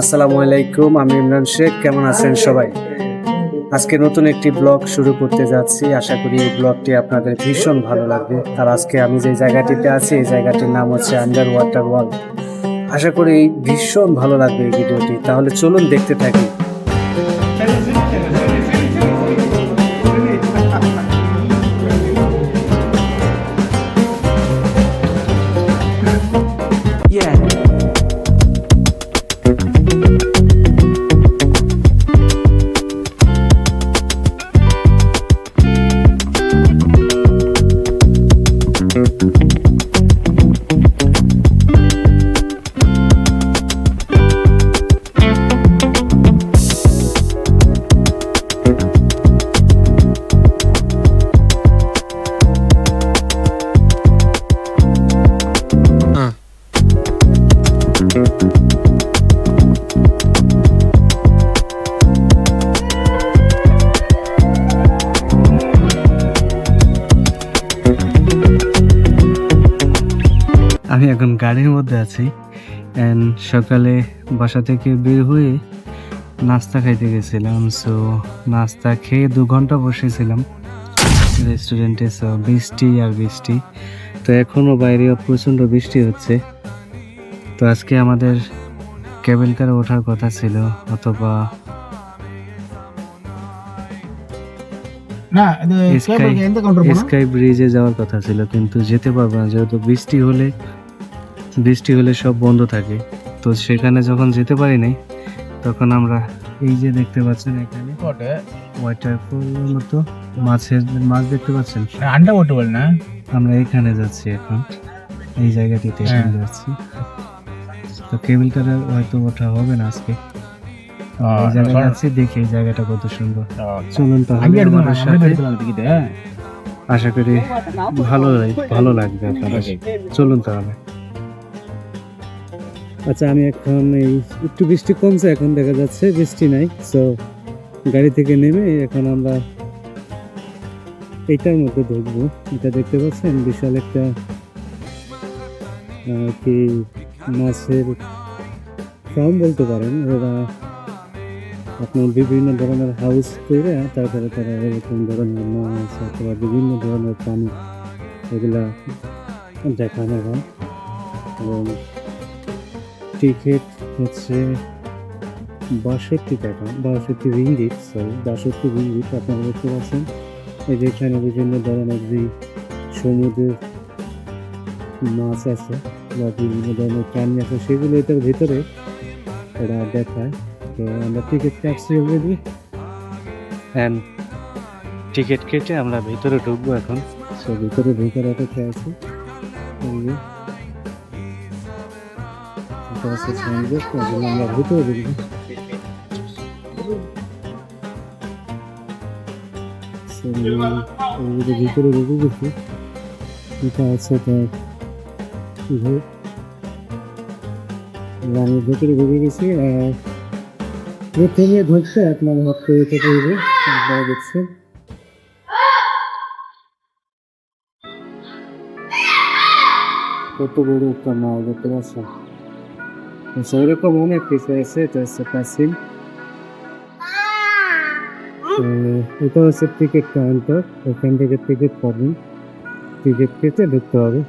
আসসালামু আলাইকুম আমি ইমরান শেখ। কেমন আছেন সবাই? আজকে নতুন একটি ব্লগ শুরু করতে যাচ্ছি। আশা করি এই ব্লগটি আপনাদের ভীষণ ভালো লাগবে। আর আজকে আমি যে জায়গাটিতে আছি এই জায়গাটির নাম হচ্ছে আন্ডার ওয়াটার ওয়ার্ল্ড আশা করি ভীষণ ভালো লাগবে এই ভিডিওটি। তাহলে চলুন দেখতে থাকি। এখন গাড়ির মধ্যে আছি। অ্যান্ড সকালে বাসা থেকে বের হয়ে নাস্তা খাইতে গেছিলাম। সো নাস্তা খেয়ে দু ঘণ্টা বসেছিলাম। রেস্টুরেন্টে সো বৃষ্টি আর বৃষ্টি। তো এখনও বাইরে প্রচণ্ড বৃষ্টি হচ্ছে। তো আজকে আমাদের কেবল কার ওঠার কথা ছিল অথবা স্কাই ব্রিজে যাওয়ার কথা ছিল কিন্তু যেতে পারব না। যেহেতু বৃষ্টি হলে বৃষ্টি হলে সব বন্ধ থাকে। তো সেখানে যখন যেতে পারি নাই তখন আমরা এই যে দেখতে পাচ্ছেন এখানে ওয়াটারফলের মতো মাছের মাছ দেখতে পাচ্ছেন? আন্ডা ওয়াটারফল না? আমরা এখানে যাচ্ছি এখন। এই জায়গাটিতে এখানে যাচ্ছি। তো কেবিলটা হয়তো ওঠা হবে না আজকে। জায়গা যাচ্ছি দেখি এই জায়গাটা কত সুন্দর। চলুন তাহলে আমাদের সাথে। আশা করি ভালো ভালো লাগবে আপনাদের। চলুন তাহলে। আচ্ছা আমি এখন এই একটু বৃষ্টি কমছে, এখন দেখা যাচ্ছে বৃষ্টি নাই। সো গাড়ি থেকে নেমে এখন আমরা এইটার মধ্যে ঢুকবো। এটা দেখতে পাচ্ছেন? বিশাল একটা কি মাছের ফার্ম বলতে পারেন। ওরা আপনার বিভিন্ন ধরনের হাউস করে তারপরে তারা এরকম ধরনের মাছ অথবা বিভিন্ন ধরনের প্রাণী এগুলা দেখানো হয়। এবং টিকিট হচ্ছে বাষট্টি টাকা বাষট্টি রিঙ্গিট সরি বাষট্টি রিঙ্গিট আপনারা দেখতে পাচ্ছেন। এই যে এখানে বিভিন্ন ধরনের যে সমুদ্রের মাছ আছে বা বিভিন্ন ধরনের প্রাণী আছে সেগুলো এটার ভিতরে ওরা দেখায়। তো আমরা টিকিট কাটছি অলরেডি অ্যান্ড টিকিট কেটে আমরা ভিতরে ঢুকবো এখন। সো ভিতরে ঢুকার অপেক্ষা আছে। এই যে এটা হচ্ছে সামনে তো এই জন্য আমরা ভিতরে যে ভিতরে ঢুকে গেছি এটা আছে তার ঢুকছে আপনার হাত করে যেতে কত বড় একটা মাল, দেখতে পাচ্ছেন? আচ্ছা এরকম অনেক কিছু আছে এটা হচ্ছে প্যাসিল এটা হচ্ছে টিকিট কাউন্টার এখান থেকে টিকিট পাবেন টিকিট কেটে ঢুকতে হবে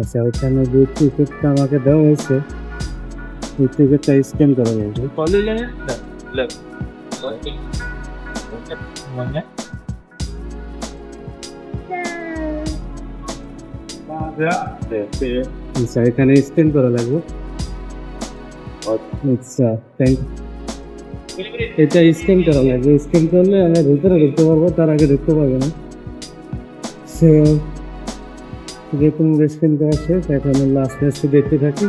আচ্ছা ওখানে যে টিকিটটা আমাকে দেওয়া হয়েছে এই টিকিটটা স্ক্যান করা যাবে আচ্ছা এখানে স্ক্যান করা লাগবে আচ্ছা থ্যাংক এটা স্ক্যান করা লাগবে স্ক্যান করলে আমরা ভিতরে ঢুকতে পারব তার আগে ঢুকতে পারব না সে যে কোনো স্ক্যান করা শেষ এখন লাস্ট ম্যাচটি দেখতে থাকি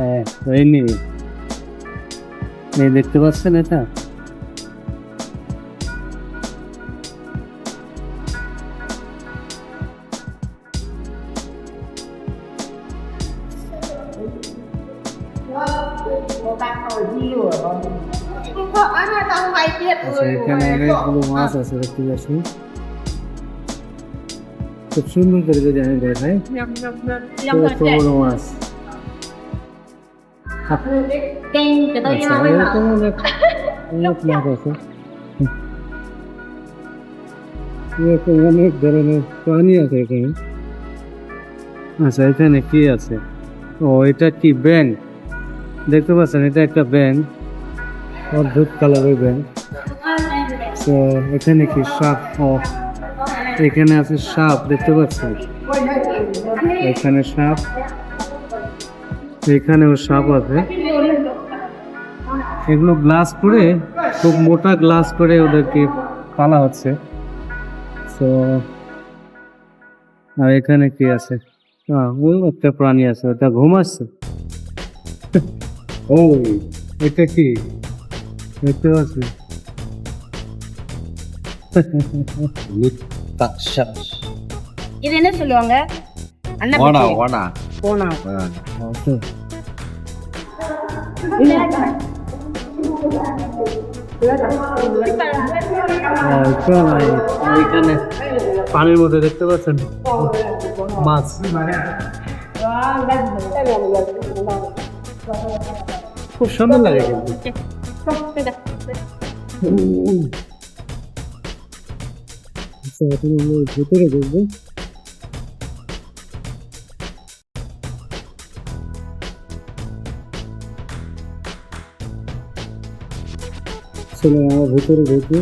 হ্যাঁ হয়নি এই দেখতে পাচ্ছেন এটা? আচ্ছা এখানে অনেকগুলো মাছ আছে দেখতে পাচ্ছি। খুব সুন্দর করে যদি আমি দেখাই ছোট বড় মাছ আচ্ছা এরকম অনেক অনেক মাছ আছে এরকম অনেক ধরনের প্রাণী আছে এখানে আচ্ছা এখানে কি আছে ও এটা কি ব্যাংক দেখতে পাচ্ছেন এটা একটা ব্যাংক অদ্ভুত কালারের ব্যাংক তো এখানে কি সাপ ও এখানে আছে সাপ দেখতে পাচ্ছেন এখানে সাপ এখানেও সাপ আছে এগুলো গ্লাস করে খুব মোটা গ্লাস করে ওদেরকে পালা হচ্ছে তো আর এখানে কি আছে হ্যাঁ ওই একটা প্রাণী আছে ওটা ঘুমাচ্ছে ও এটা কি দেখতে পাচ্ছি இது என்ன சொல்லுவாங்க அண்ணா ஓனா ஓனா போனா Okay. আহ, এটা নাই। এখানে পানির মধ্যে দেখতে পাচ্ছেন মাছ খুব সুন্দর লাগে কিন্তু আচ্ছা, এখন আমরা ভেতরে ঢুকবো চলো আমরা ভেতরে ঢুকি।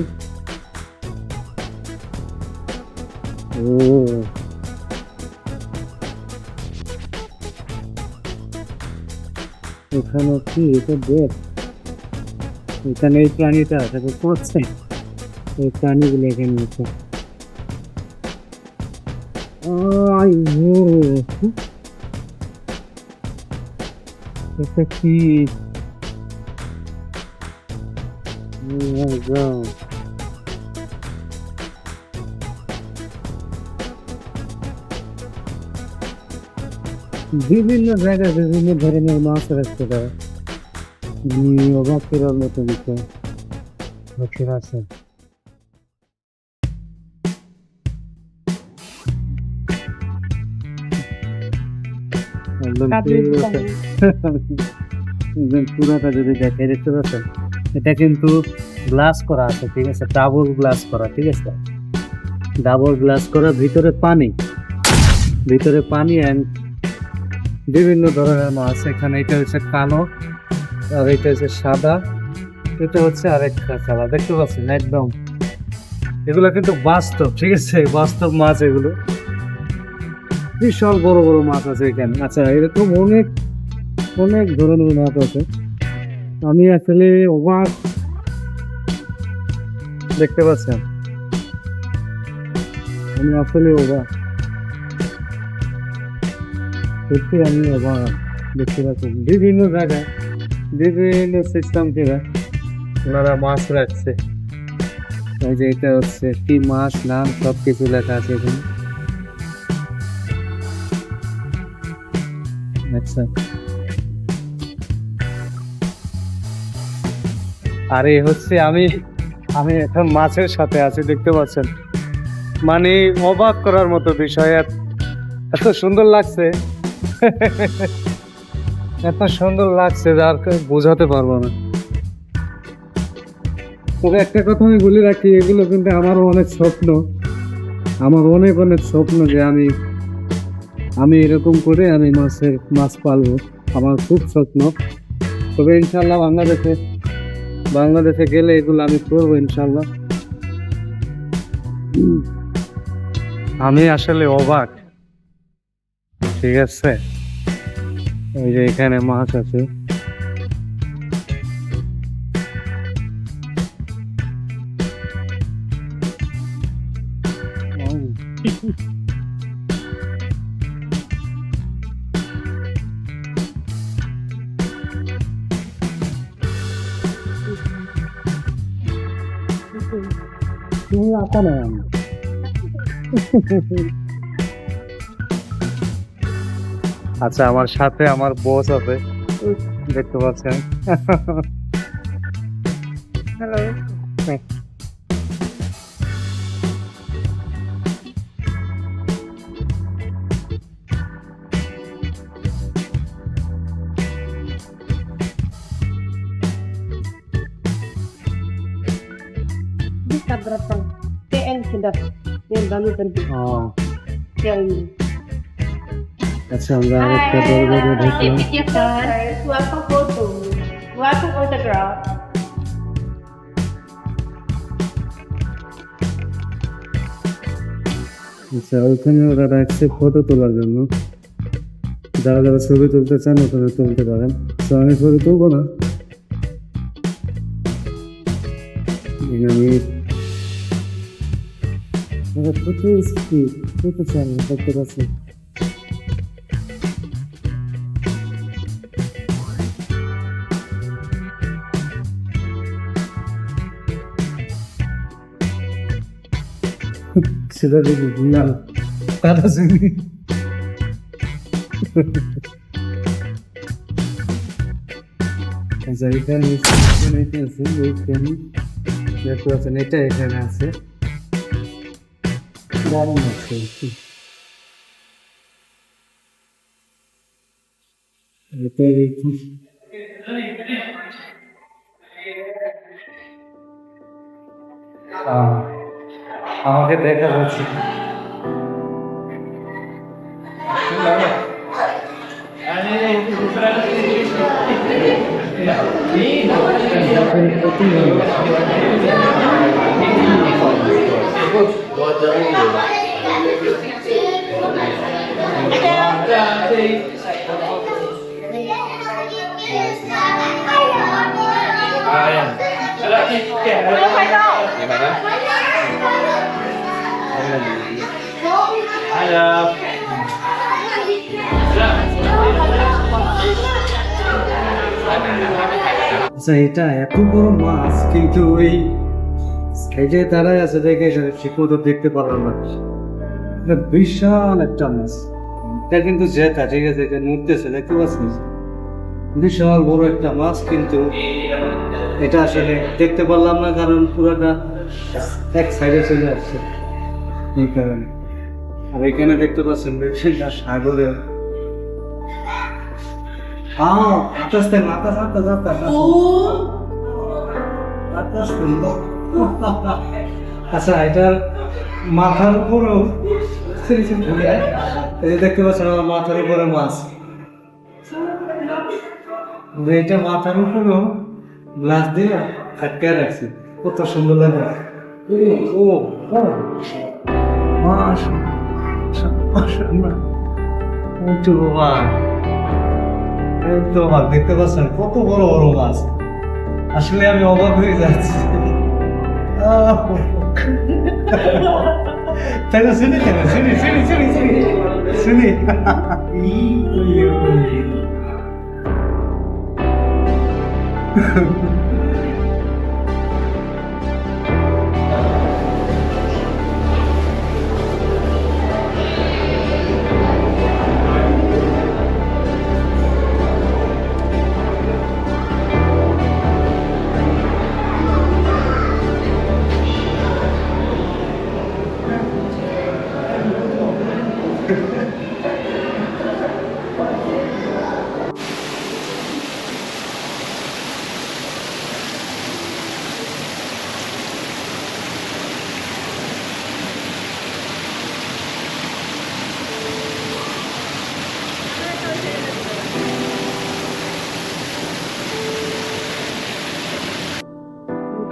এখানে কি? এটা দেখ। এখানে এই প্রাণীটা আছে দেখতে পাচ্ছেন এই প্রাণীগুলো এখানে আছে। এটা কি? বিভিন্ন জায়গায় বিভিন্ন ধরনের মাছ রাখতে পারে অবাক মতো বিষয় লক্ষ্য আছে। পুরোটা যদি দেখে দেখতে পাচ্ছেন? এটা কিন্তু গ্লাস করা আছে, ঠিক আছে? ডাবল গ্লাস করা, ঠিক আছে? ডাবল গ্লাস করা ভিতরে পানি। ভিতরে পানি অ্যান্ড বিভিন্ন ধরনের মাছ। এখানে এটা হচ্ছে কালো, আর এটা হচ্ছে সাদা। এটা হচ্ছে আরেকটা কালা দেখতে পাচ্ছেন? একদম। এগুলো কিন্তু বাস্তব, ঠিক আছে? বাস্তব মাছ এগুলো। বিশাল বড় বড় মাছ আছে এখানে। আচ্ছা এরকম অনেক অনেক ধরনের মাছ আছে। আমি আসলে অবাক। দেখতে পাচ্ছেন? আমি আসলে অবাক। সত্যি আমি অবাক। দেখতে পাচ্ছেন? বিভিন্ন জায়গায়, বিভিন্ন সিস্টেম থেকে ওনারা মাছ রাখছে। এই যে এটা হচ্ছে কি মাছ নাম সব কিছু লেখা আছে এখানে। আচ্ছা। আরে হচ্ছে আমি আমি এখন মাছের সাথে আছি, দেখতে পাচ্ছেন। মানে অবাক করার মতো বিষয়, এত সুন্দর লাগছে। এত সুন্দর লাগছে যার বোঝাতে পারব না। তবে একটা কথা আমি বলে রাখি, এগুলো কিন্তু আমারও অনেক স্বপ্ন। আমার অনেক অনেক স্বপ্ন যে আমি আমি এরকম করে আমি মাছের, মাছ পালবো। আমার খুব স্বপ্ন। তবে ইনশাল্লাহ বাংলাদেশে বাংলাদেশে গেলে এগুলো আমি করব ইনশাল্লাহ। আমি আসলে অবাক। ঠিক আছে? ওই যে এখানে মাছ আছে। আচ্ছা আমার সাথে আমার বস আছে। দেখতে পাচ্ছেন। হ্যালো sudah আচ্ছা আমরা আরেকটা দরবারে ঢুকলাম. আচ্ছা ওখানে ওরা রাখছে ফটো তোলার জন্য। যারা যারা ছবি তুলতে চান ওখানে তুলতে পারেন। তো আমি ছবি তুলবো না। আমি ওরা ফটো স্পিড ফটো চান দেখতে পাচ্ছি সেটা দেখি না তারা শুনি আচ্ছা এখানে এখানে কি আছে ওইখানে দেখতে পাচ্ছেন এটা এখানে আছে দারুণ আছে এটা দেখি আহ, আমাকে দেখা যাচ্ছে আচ্ছা এটা এত বড় মাছ, কিন্তু ওই সাইডে দাঁড়ায় আছে দেখে ঠিক মতো দেখতে পারলাম না। বিশাল একটা মাছ। এটা কিন্তু জেতা, ঠিক আছে, এটা নড়তেছে, দেখতে পাচ্ছিস বিশাল বড় একটা মাছ, কিন্তু এটা আসলে দেখতে পারলাম না, কারণ পুরোটা এক সাইডে চলে আসছে। এই কারণে। আর এখানে দেখতে পাচ্ছেন বিভিন্ন সাগরের আহ আস্তে আস্তে মাথা সাথে সাথে আচ্ছা। এটার মাথার উপরেও এই দেখতে পাচ্ছেন আমার মাথার উপরে মাছ। এটা মাথার উপরেও গ্লাস দিয়ে আটকে রাখছে। কত সুন্দর লাগে। ও মাস একটু বাবা। এই তো অবাক দেখতে পাচ্ছেন কত বড় বড় মাছ আসলে আমি অবাক হয়ে যাচ্ছি আহ! তাই না শুনি কেন শুনি শুনি শুনি শুনি শুনি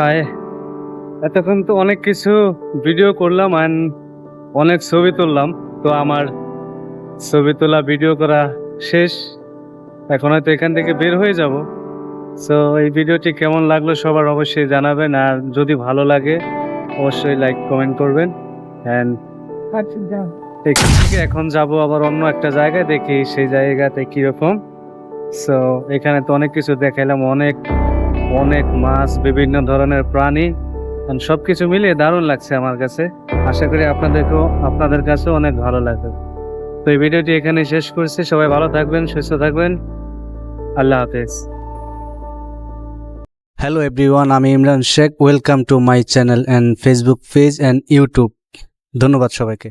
হাই এতক্ষণ তো অনেক কিছু ভিডিও করলাম অ্যান্ড অনেক ছবি তুললাম। তো আমার ছবি তোলা ভিডিও করা শেষ। এখন হয়তো এখান থেকে বের হয়ে যাব। সো এই ভিডিওটি কেমন লাগল সবার অবশ্যই জানাবেন। আর যদি ভালো লাগে, অবশ্যই লাইক কমেন্ট করবেন। অ্যান্ড এখান থেকে এখন যাব আবার অন্য একটা জায়গায় দেখি সেই জায়গাতে কীরকম। সো এখানে তো অনেক কিছু দেখাইলাম, অনেক অনেক মাছ, বিভিন্ন ধরনের প্রাণী সব কিছু মিলিয়ে দারুণ লাগছে আমার কাছে। আশা করি আপনাদেরকেও, আপনাদের কাছেও অনেক ভালো লাগবে। তো এই ভিডিওটি এখানে শেষ করছি। সবাই ভালো থাকবেন, সুস্থ থাকবেন। আল্লাহ হাফেজ। হ্যালো এভরিওয়ান আমি Imran Sheikh. Welcome to my channel and Facebook page and YouTube ধন্যবাদ সবাইকে।